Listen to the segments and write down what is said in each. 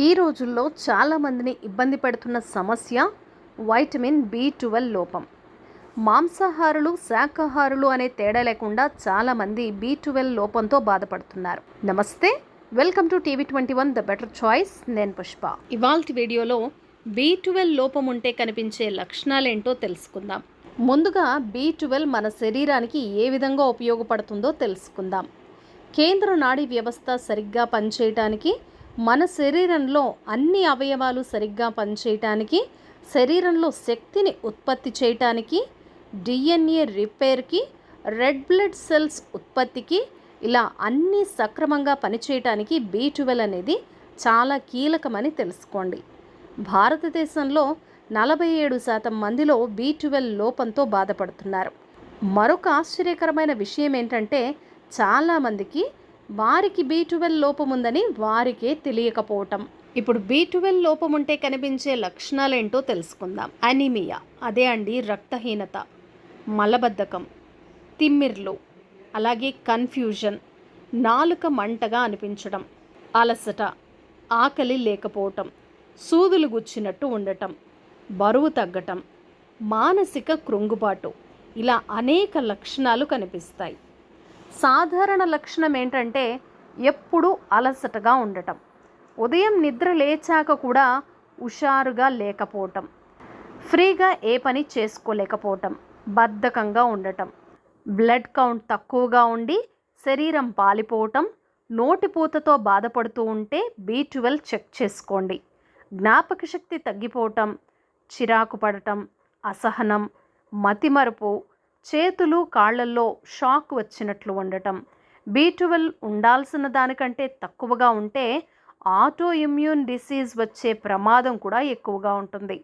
ఈ రోజుల్లో చాలామందిని ఇబ్బంది పెడుతున్న సమస్య వైటమిన్ బి ట్వెల్వ్ లోపం. మాంసాహారులు శాకాహారులు అనే తేడా లేకుండా చాలామంది బి ట్వెల్వ్ లోపంతో బాధపడుతున్నారు. నమస్తే welcome to TV twenty one the better choice. నేను పుష్ప. ఇవాల్టి వీడియోలో బి ట్వెల్వ్ లోపం ఉంటే కనిపించే లక్షణాలేంటో తెలుసుకుందాం. ముందుగా బి ట్వెల్వ్ మన శరీరానికి ఏ విధంగా ఉపయోగపడుతుందో తెలుసుకుందాం. కేంద్ర నాడీ వ్యవస్థ సరిగ్గా పనిచేయటానికి మన శరీరంలో అన్ని అవయవాలు సరిగ్గా పనిచేయటానికి శరీరంలో శక్తిని ఉత్పత్తి చేయటానికి డిఎన్ఏ రిపేర్కి రెడ్ బ్లడ్ సెల్స్ ఉత్పత్తికి ఇలా అన్నీ సక్రమంగా పనిచేయటానికి బీ ట్వెల్వ్ అనేది చాలా కీలకమని తెలుసుకోండి. భారతదేశంలో నలభై ఏడు శాతం మందిలో బీ ట్వెల్వ్ లోపంతో బాధపడుతున్నారు. మరొక ఆశ్చర్యకరమైన విషయం ఏంటంటే చాలామందికి వారికి బీ ట్వెల్వ్ లోపం ఉందని వారికే తెలియకపోవటం. ఇప్పుడు బీ ట్వెల్వ్ లోపం ఉంటే కనిపించే లక్షణాలేంటో తెలుసుకుందాం. అనిమియా అదే అండి రక్తహీనత మలబద్ధకం తిమ్మిర్లు అలాగే కన్ఫ్యూజన్ నాలుక మంటగా అనిపించడం అలసట ఆకలి లేకపోవటం సూదులు గుచ్చినట్టు ఉండటం బరువు తగ్గటం మానసిక కృంగుబాటు ఇలా అనేక లక్షణాలు కనిపిస్తాయి. సాధారణ లక్షణం ఏంటంటే ఎప్పుడూ అలసటగా ఉండటం. ఉదయం నిద్ర లేచాక కూడా హుషారుగా లేకపోవటం. ఫ్రీగా ఏ పని చేసుకోలేకపోవటం. బద్ధకంగా ఉండటం. బ్లడ్ కౌంట్ తక్కువగా ఉండి శరీరం పాలిపోవటం. నోటిపూతతో బాధపడుతూ ఉంటే బీ ట్వెల్వ్ చెక్ చేసుకోండి. జ్ఞాపక శక్తి తగ్గిపోవటం. చిరాకు పడటం. అసహనం. మతిమరుపు. చేతులు కాళ్ళల్లో షాక్ వచ్చినట్లు ఉండటం. బీ ట్వెల్వ్ ఉండాల్సిన దానికంటే తక్కువగా ఉంటే ఆటో ఇమ్యూన్ డిసీజ్ వచ్చే ప్రమాదం కూడా ఎక్కువగా ఉంటుంది.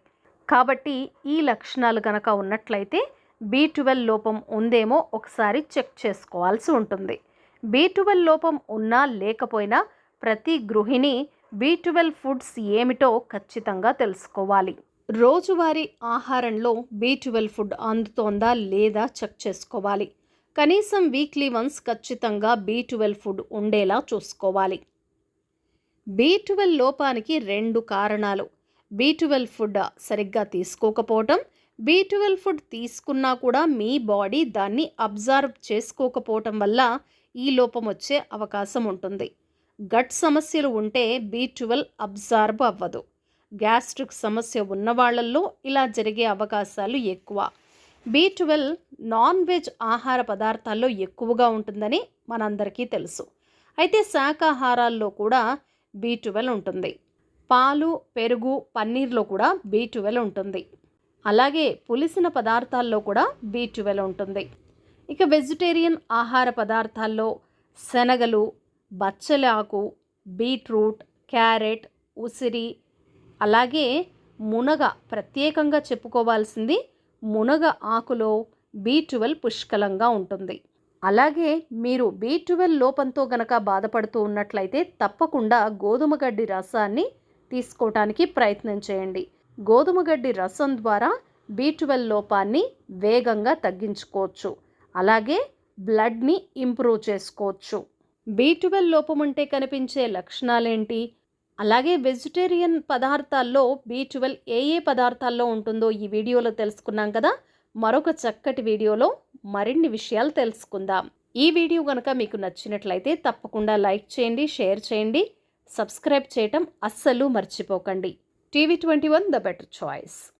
కాబట్టి ఈ లక్షణాలు కనుక ఉన్నట్లయితే బీ ట్వెల్వ్ లోపం ఉందేమో ఒకసారి చెక్ చేసుకోవాల్సి ఉంటుంది. బీ ట్వెల్వ్ లోపం ఉన్నా లేకపోయినా ప్రతి గృహిణి బీ ట్వెల్వ్ ఫుడ్స్ ఏమిటో ఖచ్చితంగా తెలుసుకోవాలి. రోజువారీ ఆహారంలో బీ ట్వెల్వ్ ఫుడ్ అందుతోందా లేదా చెక్ చేసుకోవాలి. కనీసం వీక్లీ వన్స్ ఖచ్చితంగా బీ ట్వెల్వ్ ఫుడ్ ఉండేలా చూసుకోవాలి. బీ ట్వెల్వ్ లోపానికి రెండు కారణాలు. బీ ట్వెల్వ్ ఫుడ్ సరిగ్గా తీసుకోకపోవటం బీ ట్వెల్వ్ ఫుడ్ తీసుకున్నా కూడా మీ బాడీ దాన్ని అబ్జర్వ్ చేసుకోకపోవటం వల్ల ఈ లోపం వచ్చే అవకాశం ఉంటుంది. గట్ సమస్యలు ఉంటే బీ ట్వెల్వ్ అబ్జార్బ్ అవ్వదు. గ్యాస్ట్రిక్ సమస్య ఉన్న వాళ్ళల్లో ఇలా జరిగే అవకాశాలు ఎక్కువ. బీ ట్వెల్వ్ నాన్ వెజ్ ఆహార పదార్థాల్లో ఎక్కువగా ఉంటుందని మనందరికీ తెలుసు. అయితే శాకాహారాల్లో కూడా బీ ట్వెల్వ్ ఉంటుంది. పాలు పెరుగు పన్నీర్లో కూడా బీ ట్వెల్వ్ ఉంటుంది. అలాగే పులిసిన పదార్థాల్లో కూడా బీ ట్వెల్వ్ ఉంటుంది. ఇక వెజిటేరియన్ ఆహార పదార్థాల్లో శనగలు బచ్చలాకు బీట్రూట్ క్యారెట్ ఉసిరి అలాగే మునగ ప్రత్యేకంగా చెప్పుకోవాల్సింది మునగ ఆకులో బీ ట్వెల్వ్ పుష్కలంగా ఉంటుంది. అలాగే మీరు బీ ట్వెల్వ్ లోపంతో గనక బాధపడుతూ ఉన్నట్లయితే తప్పకుండా గోధుమ గడ్డి రసాన్ని తీసుకోవటానికి ప్రయత్నం చేయండి. గోధుమ గడ్డి రసం ద్వారా బీ ట్వెల్వ్ లోపాన్ని వేగంగా తగ్గించుకోవచ్చు. అలాగే బ్లడ్ని ఇంప్రూవ్ చేసుకోవచ్చు. బీ ట్వెల్వ్ లోపం ఉంటే కనిపించే లక్షణాలేంటి? అలాగే వెజిటేరియన్ పదార్థాల్లో బీ ట్వెల్వ్ ఏ ఏ పదార్థాల్లో ఉంటుందో ఈ వీడియోలో తెలుసుకున్నాం కదా. మరొక చక్కటి వీడియోలో మరిన్ని విషయాలు తెలుసుకుందాం. ఈ వీడియో కనుక మీకు నచ్చినట్లయితే తప్పకుండా లైక్ చేయండి షేర్ చేయండి సబ్స్క్రైబ్ చేయటం అస్సలు మర్చిపోకండి. TV twenty one the better choice.